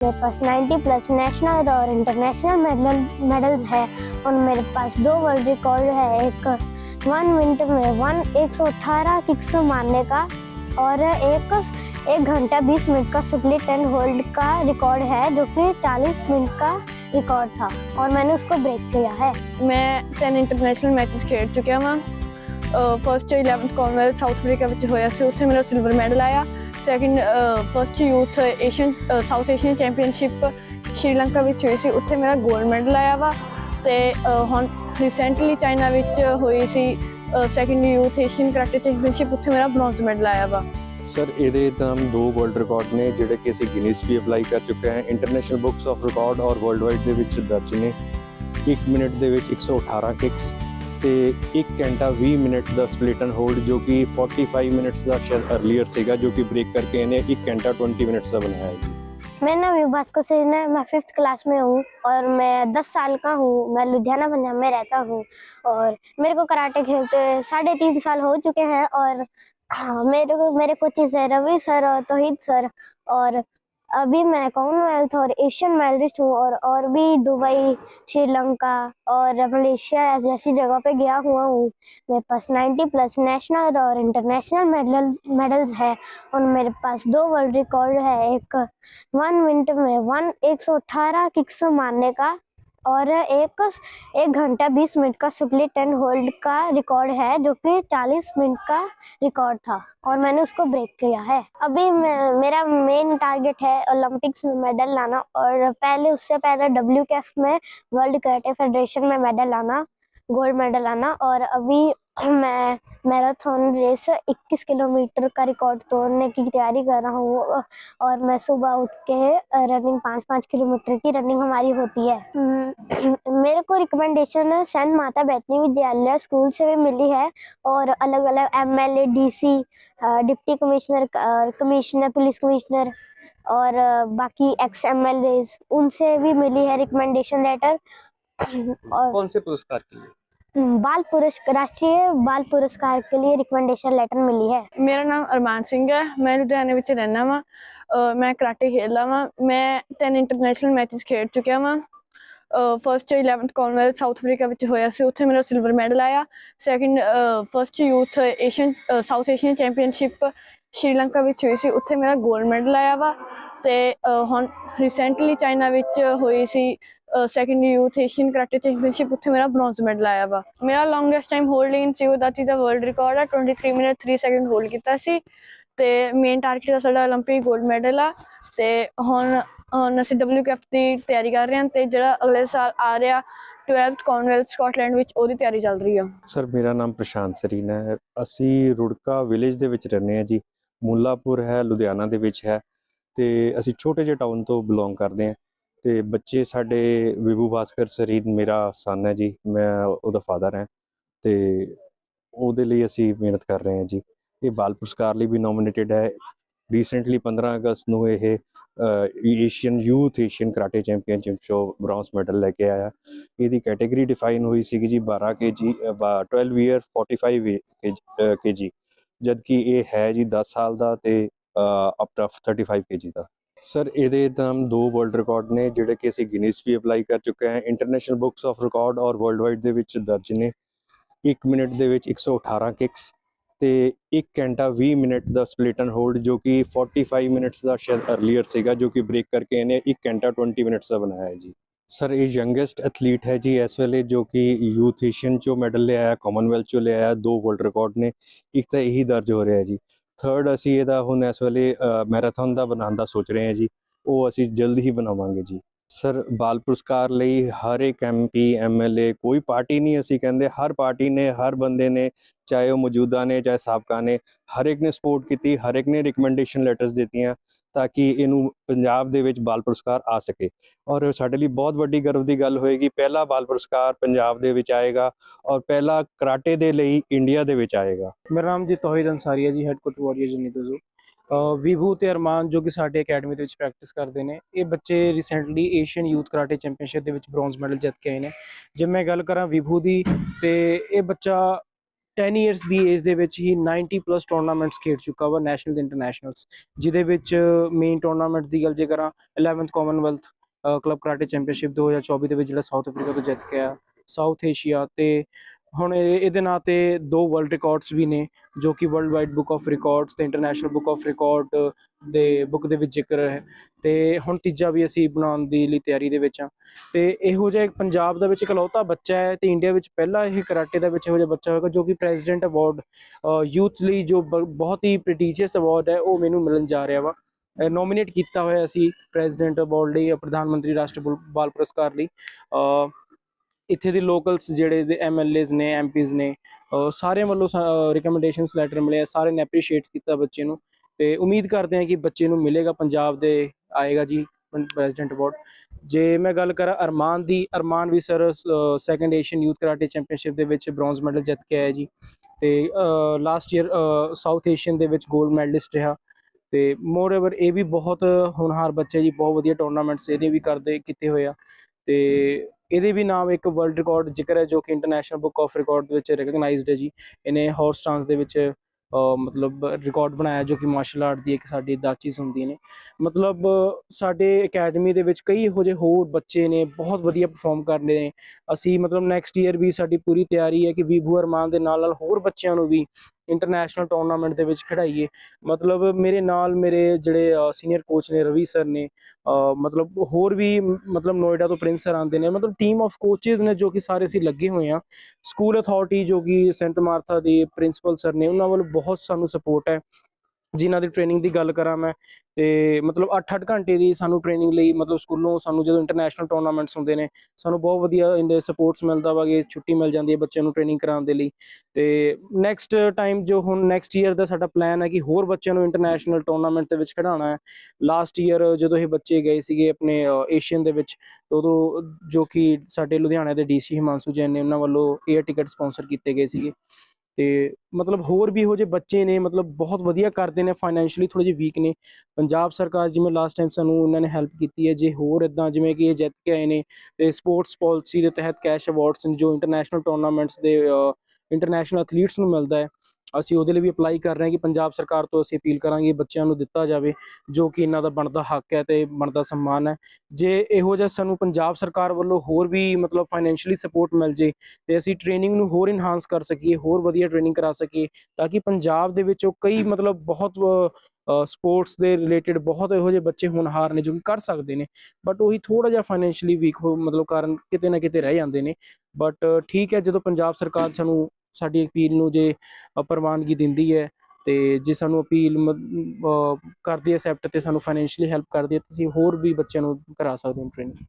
मेरे पास 90 plus national और इंटरनेशनल मेडल मेडल्स है और मेरे पास दो वर्ल्ड रिकॉर्ड है एक वन मिनट में वन एक सौ अठारह किक्स मारने का और एक एक घंटा बीस मिनट का स्प्लिट एंड होल्ड का रिकॉर्ड है जो कि चालीस मिनट का रिकॉर्ड था और मैंने उसको ब्रेक किया है ਮੈਂ 10 ਇੰਟਰਨੈਸ਼ਨਲ ਮੈਚਸ ਖੇਡ ਚੁੱਕਿਆ ਵਾਂ first 11th Commonwealth south Africa ਵਿੱਚ ਹੋਇਆ ਸੀ ਉੱਥੇ ਮੇਰਾ ਸਿਲਵਰ ਮੈਡਲ ਆਇਆ second first youth Asian South Asian championship Sri Lanka ਵਿੱਚ ਹੋਈ ਸੀ, ਉੱਥੇ ਮੇਰਾ 골ਡ ਮੈਡਲ ਆਇਆ ਵਾ ਤੇ ਹੁਣ ਰੀਸੈਂਟਲੀ ਚਾਈਨਾ ਵਿੱਚ ਹੋਈ ਸੀ second youth Asian karate championship ਉੱਥੇ ਮੇਰਾ ਬ੍ਰੌਂਜ਼ ਮੈਡਲ ਆਇਆ ਵਾ। ਸਰ ਇਹਦੇ ਤਾਂ ਦੋ ਵਰਲਡ ਰਿਕਾਰਡ ਨੇ, ਜਿਹੜੇ ਕਿ ਅਸੀਂ ਗਿਨੀਸ ਵੀ ਅਪਲਾਈ ਕਰ ਚੁੱਕੇ ਹਾਂ। ਇੰਟਰਨੈਸ਼ਨਲ ਬੁੱਕਸ ਆਫ ਰਿਕਾਰਡ ਔਰ ਵਰਲਡ ਵਾਈਡ ਦੇ ਵਿੱਚ ਦਰਜ ਨੇ। 1 ਮਿੰਟ ਦੇ ਵਿੱਚ 118 ਕਿਕਸ ਤੇ 1 ਘੰਟਾ 20 ਮਿੰਟ ਦਾ ਸਪਲਿਟ ਐਂਡ ਹੋਲਡ ਜੋ ਕਿ 45 ਮਿੰਟਸ ਦਾ ਸ਼ਾਇਦ ਅਰਲੀਅਰ ਸੀਗਾ ਜੋ ਕਿ ਬ੍ਰੇਕ ਕਰਕੇ ਇਹਨੇ 1 ਘੰਟਾ 20 ਮਿੰਟਸ ਦਾ ਬਣਾਇਆ ਹੈ ਜੀ मेरा नाम विभास को सेन है मैं फिफ्थ क्लास में हूँ और मैं दस साल का हूँ मैं लुधियाना पंजाब में रहता हूँ और मेरे को कराटे खेलते साढ़े तीन साल हो चुके हैं और हाँ, मेरे को मेरे कोचेज है रवि सर और तोहिद सर और अभी मैं कॉमनवेल्थ और एशियन मेडलिस्ट हूँ और और भी दुबई, श्रीलंका और मलेशिया जैसी जगह पे गया हुआ हूँ। मेरे पास 90 प्लस नेशनल और इंटरनेशनल मेडल, मेडल्स है और मेरे पास दो वर्ल्ड रिकॉर्ड है। एक वन मिनट में वन, एक सौ अठारह किक्स मारने का और एक एक घंटा बीस मिनट का स्प्लिट एंड होल्ड का रिकॉर्ड है, जो कि चालीस मिनट का रिकॉर्ड था, और मैंने उसको ब्रेक किया है। अभी मेरा मेन टारगेट है ओलंपिक्स में मेडल लाना, और पहले, उससे पहले डब्ल्यू में वर्ल्ड कराटे फेडरेशन में मेडल लाना गोल्ड मेडल लाना, और अभी मैं मैराथन रेस 21 किलोमीटर का रिकॉर्ड तोड़ने की तैयारी कर रहा हूँ और मैं सुबह उठ के रनिंग पाँच पाँच किलोमीटर की रनिंग हमारी होती है। हम्म, मेरे को रिकमेंडेशन सेंट माता बैतनी विद्यालय स्कूल से भी मिली है और अलग अलग M L A D C deputy commissioner commissioner police commissioner और बाकी एक्स एम एल उनसे भी मिली है रिकमेंडेशन लेटर और कौन से पुरस्कार के लिए? बाल पुरस्कार राष्ट्रीय बाल पुरस्कार के लिए रिकमेंडेशन लेटर मिली है ਮੇਰਾ ਨਾਮ ਅਰਮਾਨ ਸਿੰਘ ਹੈ ਮੈਂ ਲੁਧਿਆਣੇ ਵਿੱਚ ਰਹਿਣਾ ਵਾਂ ਅਹ ਮੈਂ ਕਰਾਟੇ ਖੇਡਦਾ ਵਾਂ ਮੈਂ 10 ਇੰਟਰਨੈਸ਼ਨਲ ਮੈਚਸ ਖੇਡ ਚੁੱਕਿਆ ਵਾਂ first 11th Commonwealth south Africa ਵਿੱਚ ਹੋਇਆ ਸੀ ਉੱਥੇ ਮੇਰਾ ਸਿਲਵਰ ਮੈਡਲ ਆਇਆ second first youth Asian south Asian championship Sri Lanka ਵਿੱਚ ਹੋਈ ਸੀ, ਉੱਥੇ ਮੇਰਾ 골ਡ ਮੈਡਲ ਆਇਆ ਵਾ ਤੇ ਹੁਣ ਰੀਸੈਂਟਲੀ ਚਾਈਨਾ ਵਿੱਚ ਹੋਈ ਸੀ second youth Asian karate championship ਉੱਥੇ ਮੇਰਾ ਬ੍ਰੌਂਜ਼ ਮੈਡਲ ਆਇਆ ਵਾ। ਮੇਰਾ ਲੌਂਗੇਸਟ ਟਾਈਮ ਹੋਲਡ ਇਨ ਸੀਓ ਦਾਤੀ ਦਾ ਵਰਲਡ ਰਿਕਾਰਡ ਆ 23 ਮਿੰਟ 3 ਸੈਕਿੰਡ ਹੋਲਡ ਕੀਤਾ ਸੀ। ਤੇ ਮੇਨ ਟਾਰਗੇਟ ਦਾ ਸਾਡਾ 올림픽 골ਡ ਮੈਡਲ ਆ, ਤੇ ਹੁਣ ਹੁਣ ਅਸੀਂ WKF ਦੀ ਤਿਆਰੀ ਕਰ ਰਹੇ ਹਾਂ ਤੇ ਜਿਹੜਾ ਅਗਲੇ ਸਾਲ ਆ ਰਿਹਾ 12th ਕਾਨਵੈਲਥ ਸਕਾਟਲੈਂਡ ਵਿੱਚ, ਉਹਦੀ ਤਿਆਰੀ ਚੱਲ ਰਹੀ ਆ। ਸਰ ਮੇਰਾ ਨਾਮ ਪ੍ਰਸ਼ਾਂਤ ਸਰੀਨ ਹੈ। ਅਸੀਂ ਰੁੜਕਾ ਵਿਲੇਜ ਦੇ ਵਿੱਚ ਰਹਿੰਦੇ ਆ ਜੀ। ਮੁੱਲਾਪੁਰ ਹੈ, ਲੁਧਿਆਣਾ ਦੇ ਵਿੱਚ ਹੈ ਤੇ ਅਸੀਂ ਛੋਟੇ ਜਿਹੇ ਟਾਊਨ ਤੋਂ ਬਿਲੋਂਗ ਕਰਦੇ ਹਾਂ ਤੇ ਬੱਚੇ ਸਾਡੇ ਵਿਭੂ ਭਾਸਕਰ ਸਰੀਨ ਮੇਰਾ ਸਨ ਹੈ ਜੀ, ਮੈਂ ਉਹਦਾ ਫਾਦਰ ਹਾਂ ਤੇ ਉਹਦੇ ਲਈ ਅਸੀਂ ਮਿਹਨਤ ਕਰ ਰਹੇ ਹਾਂ ਜੀ। ਇਹ ਬਾਲ ਪੁਰਸਕਾਰ ਲਈ ਵੀ ਨੋਮੀਨੇਟਡ ਹੈ। ਰੀਸੈਂਟਲੀ 15 ਅਗਸਤ ਨੂੰ ਇਹ Asian youth Asian karate championship ਚੋਂ ਬ੍ਰੌਂਜ਼ ਮੈਡਲ ਲੈ ਕੇ ਆਇਆ। ਇਹਦੀ ਕੈਟਾਗਰੀ ਡਿਫਾਈਨ ਹੋਈ ਸੀਗੀ ਜੀ 12 ਕੇਜੀ 12 ਇਅਰ 45 ਕੇਜੀ ਜਦਕਿ ਇਹ ਹੈ ਜੀ 10 ਸਾਲ ਦਾ ਤੇ ਅਪ ਟੂ 35 ਕੇਜੀ ਦਾ। ਸਰ ਇਹਦੇ ਨਾਮ ਦੋ ਵਰਲਡ ਰਿਕਾਰਡ ਨੇ, ਜਿਹੜੇ ਕਿ ਅਸੀਂ ਗਿਨੀਸ ਵੀ ਅਪਲਾਈ ਕਰ ਚੁੱਕੇ ਹਾਂ। ਇੰਟਰਨੈਸ਼ਨਲ ਬੁੱਕਸ ਆਫ ਰਿਕਾਰਡ ਔਰ ਵਰਲਡ ਵਾਈਡ ਦੇ ਵਿੱਚ ਦਰਜ ਨੇ। 1 ਮਿੰਟ ਦੇ ਵਿੱਚ 118 ਕਿਕਸ ਤੇ 1 ਘੰਟਾ 20 ਮਿੰਟ ਦਾ ਸਪਲਿਟ ਐਂਡ ਹੋਲਡ ਜੋ ਕਿ 45 ਮਿੰਟਸ ਦਾ ਸ਼ਾਇਦ ਅਰਲੀਅਰ ਸੀਗਾ, ਜੋ ਕਿ ਬ੍ਰੇਕ ਕਰਕੇ ਇਹਨੇ 1 ਘੰਟਾ 20 ਮਿੰਟਸ ਦਾ ਬਣਾਇਆ ਹੈ ਜੀ। ਸਰ, ਇਹ ਯੰਗੈਸਟ ਐਥਲੀਟ ਹੈ ਜੀ ਇਸ ਵੇਲੇ ਜੋ ਕਿ ਯੂਥ ਏਸ਼ੀਅਨ ਚੋਂ ਮੈਡਲ ਲਿਆਇਆ ਕਾਮਨਵੈਲਥ ਚੋਂ ਲਿਆਇਆ, ਦੋ ਵਰਲਡ ਰਿਕਾਰਡ ਨੇ, ਇੱਕ ਤਾਂ ਇਹੀ ਦਰਜ ਹੋ ਰਿਹਾ ਜੀ। ਥਰਡ ਅਸੀਂ ਇਹਦਾ ਹੁਣ ਇਸ ਵੇਲੇ ਮੈਰਾਥਨ ਦਾ ਬਣਾਉਣ ਦਾ ਸੋਚ ਰਹੇ ਹਾਂ ਜੀ, ਉਹ ਅਸੀਂ ਜਲਦ ਹੀ ਬਣਾਵਾਂਗੇ ਜੀ। ਸਰ, ਬਾਲ ਪੁਰਸਕਾਰ ਲਈ ਹਰ ਇੱਕ ਐਮਪੀ ਐਮਐਲਏ ਕੋਈ ਪਾਰਟੀ ਨਹੀਂ ਅਸੀਂ ਕਹਿੰਦੇ, ਹਰ ਪਾਰਟੀ ਨੇ, ਹਰ ਬੰਦੇ ਨੇ, ਚਾਹੇ ਉਹ ਮੌਜੂਦਾ ਨੇ, ਚਾਹੇ ਸਾਬਕਾ ਨੇ, ਹਰ ਇੱਕ ਨੇ ਸਪੋਰਟ ਕੀਤੀ, ਹਰ ਇੱਕ ਨੇ ਰਿਕਮੈਂਡੇਸ਼ਨ ਲੈਟਰਸ ਦਿੱਤੀਆਂ। ਤਾਂ ਕਿ ਇਹਨੂੰ ਪੰਜਾਬ ਦੇ ਵਿੱਚ ਬਾਲ ਪੁਰਸਕਾਰ ਆ ਸਕੇ। ਔਰ ਸਾਡੇ ਲਈ ਬਹੁਤ ਵੱਡੀ ਗਰਵ ਦੀ ਗੱਲ ਹੋਏਗੀ, ਪਹਿਲਾ ਬਾਲ ਪੁਰਸਕਾਰ ਪੰਜਾਬ ਦੇ ਵਿੱਚ ਆਏਗਾ ਔਰ ਪਹਿਲਾ ਕਰਾਟੇ ਦੇ ਲਈ ਇੰਡੀਆ ਦੇ ਵਿੱਚ ਆਏਗਾ। ਮੇਰਾ ਨਾਮ ਜੀ ਤੋਹਿਦ ਅੰਸਾਰੀ ਹੈ ਜੀ ਹੈਡ ਕੋਚ ਵਾਰੀਅਰ ਜਨੀ ਤੋਂ ਵਿਭੂ ਤੇ ਅਰਮਾਨ ਜੋ ਕਿ ਸਾਡੇ ਅਕੈਡਮੀ ਦੇ ਵਿੱਚ ਪ੍ਰੈਕਟਿਸ ਕਰਦੇ ਨੇ, ਇਹ ਬੱਚੇ recently Asian youth karate championship ਦੇ ਵਿੱਚ ਬ੍ਰੌਂਜ਼ ਮੈਡਲ ਜਿੱਤ ਕੇ ਆਏ ਨੇ। ਜੇ ਮੈਂ ਗੱਲ ਕਰਾਂ ਵਿਭੂ ਦੀ, ਤੇ ਇਹ ਬੱਚਾ 10 ਇਅਰਸ ਦੀ ਏਜ ਦੇ ਵਿੱਚ ਹੀ 90 ਪਲੱਸ ਟੂਰਨਾਮੈਂਟਸ ਖੇਡ ਚੁੱਕਾ ਵਾ ਨੈਸ਼ਨਲ ਤੇ ਇੰਟਰਨੈਸ਼ਨਲਸ ਜਿਹਦੇ ਵਿੱਚ ਮੇਨ ਟੂਰਨਾਮੈਂਟਸ ਦੀ ਗੱਲ ਜੇ ਕਰਾਂ 11th Commonwealth club karate championship 2024 ਦੇ ਵਿੱਚ ਜਿਹੜਾ ਸਾਊਥ ਅਫਰੀਕਾ ਤੋਂ ਜਿੱਤ ਗਿਆ ਸਾਊਥ ਏਸ਼ੀਆ ਤੇ ਹੁਣ ਇਹ- ਇਹਦੇ ਨਾਂ ਤੇ ਦੋ ਵਰਲਡ ਰਿਕਾਰਡਸ ਵੀ ਨੇ, ਜੋ ਕਿ world wide book of records ਤੇ ਇੰਟਰਨੈਸ਼ਨਲ ਬੁੱਕ ਆਫ ਰਿਕਾਰਡ ਦੇ ਬੁੱਕ ਦੇ ਵਿੱਚ ਜ਼ਿਕਰ ਹੈ। ਤੇ ਹੁਣ ਤੀਜਾ ਵੀ ਅਸੀਂ ਬਣਾਉਣ ਦੀ ਲਈ ਤਿਆਰੀ ਦੇ ਵਿੱਚ ਆ ਤੇ ਇਹੋ ਜਿਹਾ ਪੰਜਾਬ ਦਾ ਵਿੱਚ ਇਕਲੌਤਾ ਬੱਚਾ ਹੈ ਤੇ ਇੰਡੀਆ ਵਿੱਚ ਪਹਿਲਾ ਇਹ ਕਰਾਟੇ ਦਾ ਵਿੱਚ ਇਹੋ ਜਿਹਾ ਬੱਚਾ ਹੋਏਗਾ ਜੋ ਕਿ ਪ੍ਰੈਜ਼ੀਡੈਂਟ ਅਵਾਰਡ ਯੂਥ ਲਈ ਜੋ ਬ- ਬਹੁਤ ਹੀ ਪ੍ਰੈਸਟੀਜੀਅਸ ਅਵਾਰਡ ਹੈ ਉਹ ਮੈਨੂੰ ਮਿਲਣ ਜਾ ਰਿਹਾ ਵਾ। ਨੋਮੀਨੇਟ ਕੀਤਾ ਹੋਇਆ ਅਸੀਂ ਪ੍ਰੈਜ਼ੀਡੈਂਟ ਅਵਾਰਡ ਲਈ ਪ੍ਰਧਾਨ ਮੰਤਰੀ ਰਾਸ਼ਟਰ ਬੁਲ- ਬਾਲ ਪੁਰਸਕਾਰ ਲਈ। ਇੱਥੇ ਦੇ ਲੋਕਲਸ ਜਿਹੜੇ ਦੇ ਐਮਐਲਏਜ਼ ਨੇ ਐਮਪੀਜ਼ ਨੇ ਅ, ਸਾਰਿਆਂ ਵੱਲੋਂ ਰਿਕਮੈਂਡੇਸ਼ਨਸ ਲੈਟਰ ਮਿਲੇ ਆ, ਸਾਰਿਆਂ ਨੇ ਐਪਰੀਸ਼ੀਏਟ ਕੀਤਾ ਬੱਚੇ ਨੂੰ। ਤੇ ਉਮੀਦ ਕਰਦੇ ਹਾਂ ਕਿ ਬੱਚੇ ਨੂੰ ਮਿਲੇਗਾ ਪੰਜਾਬ ਦੇ ਆਏਗਾ ਜੀ ਪ੍ਰੈਜ਼ੀਡੈਂਟ ਅਵਾਰਡ ਜੇ ਮੈਂ ਗੱਲ ਕਰਾਂ ਅਰਮਾਨ ਦੀ, ਅਰਮਾਨ ਵੀ sir second Asian youth karate championship ਦੇ ਵਿੱਚ ਬ੍ਰੌਂਜ਼ ਮੈਡਲ ਜਿੱਤ ਕੇ ਆਇਆ ਜੀ। ਤੇ ਲਾਸਟ ਈਅਰ ਸਾਊਥ ਏਸ਼ੀਅਨ ਦੇ ਵਿੱਚ 골ਡ ਮੈਡਲਿਸਟ ਰਿਹਾ। ਤੇ ਮੋਰ ਓਵਰ ਇਹ ਵੀ ਬਹੁਤ ਹੋਣਹਾਰ ਬੱਚੇ ਜੀ, ਬਹੁਤ ਵਧੀਆ ਟੂਰਨਾਮੈਂਟਸ ਇਹਨੇ ਵੀ ਕਰਦੇ, ਕੀਤੇ ਹੋਏ ਆ। ਤੇ ਇਹਦੇ ਵੀ ਨਾਮ ਇੱਕ ਵਰਲਡ ਰਿਕਾਰਡ ਜ਼ਿਕਰ ਹੈ ਜੋ ਕਿ ਇੰਟਰਨੈਸ਼ਨਲ ਬੁੱਕ ਆਫ ਰਿਕਾਰਡ ਦੇ ਵਿੱਚ ਰੈਕਗਨਾਈਜ਼ਡ ਹੈ ਜੀ। ਇਹਨੇ ਹਾਰਸ ਡਾਂਸ ਦੇ ਵਿੱਚ ਮਤਲਬ ਰਿਕਾਰਡ ਬਣਾਇਆ ਜੋ ਕਿ ਮਾਰਸ਼ਲ ਆਰਟ ਦੀ ਇੱਕ ਸਾਡੀ ਦਾਚੀਜ਼ ਹੁੰਦੀ ਨੇ। ਮਤਲਬ ਸਾਡੇ ਅਕੈਡਮੀ ਦੇ ਵਿੱਚ ਕਈ ਇਹੋ ਜਿਹੇ ਹੋਰ ਬੱਚੇ ਨੇ, ਬਹੁਤ ਵਧੀਆ ਪਰਫਾਰਮ ਕਰਦੇ ਨੇ। ਅਸੀਂ ਮਤਲਬ ਨੈਕਸਟ ਈਅਰ ਵੀ ਸਾਡੀ ਪੂਰੀ ਤਿਆਰੀ ਹੈ ਕਿ ਵੀਭੂ ਅਰਮਾਨ ਦੇ ਨਾਲ ਨਾਲ ਹੋਰ ਬੱਚਿਆਂ ਨੂੰ ਵੀ ਇੰਟਰਨੈਸ਼ਨਲ ਟੂਰਨਾਮੈਂਟ ਦੇ ਵਿੱਚ ਖਿਡਾਈਏ। ਮਤਲਬ ਮੇਰੇ ਨਾਲ ਮੇਰੇ ਜਿਹੜੇ ਸੀਨੀਅਰ ਕੋਚ ਨੇ ਰਵੀ ਸਰ ਨੇ ਮਤਲਬ ਹੋਰ ਵੀ ਮਤਲਬ ਨੋਇਡਾ ਤੋਂ ਪ੍ਰਿੰਸ ਸਰ ਆਉਂਦੇ ਨੇ, ਮਤਲਬ ਟੀਮ ਆਫ ਕੋਚਸ ਨੇ ਜੋ ਕਿ ਸਾਰੇ ਅਸੀਂ ਲੱਗੇ ਹੋਏ ਆ ਸਕੂਲ ਅਥਾਰਟੀ ਜੋ ਕਿ ਸੈਂਟ ਮਾਰਥਾ ਦੇ ਪ੍ਰਿੰਸੀਪਲ ਸਰ ਨੇ, ਉਹਨਾਂ ਵੱਲੋਂ ਬਹੁਤ ਸਾਨੂੰ ਸਪੋਰਟ ਹੈ। ਜਿਨ੍ਹਾਂ ਦੀ ਟ੍ਰੇਨਿੰਗ ਦੀ ਗੱਲ ਕਰਾਂ ਮੈਂ, ਤੇ ਮਤਲਬ 8-8 ਘੰਟੇ ਦੀ ਸਾਨੂੰ ਟ੍ਰੇਨਿੰਗ ਲਈ, ਮਤਲਬ ਸਕੂਲੋਂ ਸਾਨੂੰ ਜਦੋਂ ਇੰਟਰਨੈਸ਼ਨਲ ਟੂਰਨਾਮੈਂਟਸ ਹੁੰਦੇ ਨੇ, ਸਾਨੂੰ ਬਹੁਤ ਵਧੀਆ ਇਹਦੇ ਸਪੋਰਟਸ ਮਿਲਦਾ ਵਾ, ਕਿ ਛੁੱਟੀ ਮਿਲ ਜਾਂਦੀ ਹੈ ਬੱਚਿਆਂ ਨੂੰ ਟ੍ਰੇਨਿੰਗ ਕਰਾਉਣ ਦੇ ਲਈ। ਤੇ ਨੈਕਸਟ ਟਾਈਮ ਜੋ ਹੁਣ ਨੈਕਸਟ ਈਅਰ ਦਾ ਸਾਡਾ ਪਲਾਨ ਹੈ ਕਿ ਹੋਰ ਬੱਚਿਆਂ ਨੂੰ ਇੰਟਰਨੈਸ਼ਨਲ ਟੂਰਨਾਮੈਂਟ ਦੇ ਵਿੱਚ ਖਿਡਾਉਣਾ ਹੈ। ਲਾਸਟ ਈਅਰ ਜਦੋਂ ਇਹ ਬੱਚੇ ਗਏ ਸੀਗੇ ਆਪਣੇ ਏਸ਼ੀਅਨ ਦੇ ਵਿੱਚ ਉਦੋਂ ਜੋ ਕਿ ਸਾਡੇ ਲੁਧਿਆਣਾ ਦੇ ਡੀਸੀ ਹਿਮਾਂਸ਼ੂ ਜੈਨ ਨੇ ਉਹਨਾਂ ਵੱਲੋਂ 에ਅਰ ਟਿਕਟ ਸਪਾਂਸਰ ਕੀਤੇ ਗਏ ਸੀਗੇ। ਤੇ ਮਤਲਬ ਹੋਰ ਵੀ ਇਹੋ ਜਿਹੇ ਬੱਚੇ ਨੇ, ਮਤਲਬ ਬਹੁਤ ਵਧੀਆ ਕਰਦੇ ਨੇ ਫਾਈਨੈਂਸ਼ੀਅਲੀ ਥੋੜੇ ਜਿਹੇ ਵੀਕ ਨੇ। ਪੰਜਾਬ ਸਰਕਾਰ ਜਿਵੇਂ ਲਾਸਟ ਟਾਈਮ ਸਾਨੂੰ ਉਹਨਾਂ ਨੇ ਹੈਲਪ ਕੀਤੀ ਹੈ, ਜੇ ਹੋਰ ਇਦਾਂ ਜਿਵੇਂ ਕਿ ਇਹ ਜਿੱਤ ਕੇ ਆਏ ਨੇ ਤੇ ਸਪੋਰਟਸ ਪਾਲਿਸੀ ਦੇ ਤਹਿਤ ਕੈਸ਼ ਅਵਾਰਡਸ ਨੇ, ਜੋ ਇੰਟਰਨੈਸ਼ਨਲ ਟੂਰਨਾਮੈਂਟਸ ਦੇ ਇੰਟਰਨੈਸ਼ਨਲ ਐਥਲੀਟਸ ਨੂੰ ਮਿਲਦਾ ਹੈ। ਅਸੀਂ ਉਹਦੇ ਲਈ ਵੀ ਅਪਲਾਈ ਕਰ ਰਹੇ ਹਾਂ ਕਿ ਪੰਜਾਬ ਸਰਕਾਰ ਤੋਂ ਅਸੀਂ ਅਪੀਲ ਕਰਾਂਗੇ ਬੱਚਿਆਂ ਨੂੰ ਦਿੱਤਾ ਜਾਵੇ, ਜੋ ਕਿ ਇਹਨਾਂ ਦਾ ਬਣਦਾ ਹੱਕ ਹੈ ਤੇ ਬਣਦਾ ਸਨਮਾਨ ਹੈ। ਜੇ ਇਹੋ ਜਿਹਾ ਸਾਨੂੰ ਪੰਜਾਬ ਸਰਕਾਰ ਵੱਲੋਂ ਹੋਰ ਵੀ ਮਤਲਬ ਫਾਈਨੈਂਸ਼ੀਅਲੀ ਸਪੋਰਟ ਮਿਲ ਜੇ ਤੇ ਅਸੀਂ ਟ੍ਰੇਨਿੰਗ ਨੂੰ ਹੋਰ ਇਨਹਾਂਸ ਕਰ ਸਕੀਏ, ਹੋਰ ਵਧੀਆ ਟ੍ਰੇਨਿੰਗ ਕਰਾ ਸਕੀਏ, ਤਾਂ ਕਿ ਪੰਜਾਬ ਦੇ ਵਿੱਚ ਉਹ ਕਈ ਮਤਲਬ ਬਹੁਤ ਸਪੋਰਟਸ ਦੇ ਰਿਲੇਟਡ ਬਹੁਤ ਇਹੋ ਜਿਹੇ ਬੱਚੇ ਹੋਣਹਾਰ ਨੇ ਜੋ ਕਿ ਕਰ ਸਕਦੇ ਨੇ। ਬਟ ਉਹੀ ਥੋੜਾ ਜਿਹਾ ਫਾਈਨੈਂਸ਼ੀਅਲੀ ਵੀਕ ਹੋ ਮਤਲਬ ਕਾਰਨ ਕਿਤੇ ਨਾ ਕਿਤੇ ਰਹਿ ਜਾਂਦੇ ਨੇ। ਬਟ ਠੀਕ ਹੈ, ਜਦੋਂ ਪੰਜਾਬ ਸਰਕਾਰ ਸਾਨੂੰ ਸਾਡੀ ਅਪੀਲ ਨੂੰ ਜੇ ਪ੍ਰਵਾਨਗੀ ਦਿੰਦੀ ਹੈ, ਤੇ ਜੇ ਸਾਨੂੰ ਅਪੀਲ ਕਰਦੀ ਹੈ ਐਕਸੈਪਟ ਤੇ ਸਾਨੂੰ ਫਾਈਨੈਂਸ਼ੀਅਲੀ ਹੈਲਪ ਕਰਦੀ ਹੈ ਤੁਸੀਂ ਹੋਰ ਵੀ ਬੱਚਿਆਂ ਨੂੰ ਕਰਾ ਸਕਦੇ ਹੋ ਟ੍ਰੇਨਿੰਗ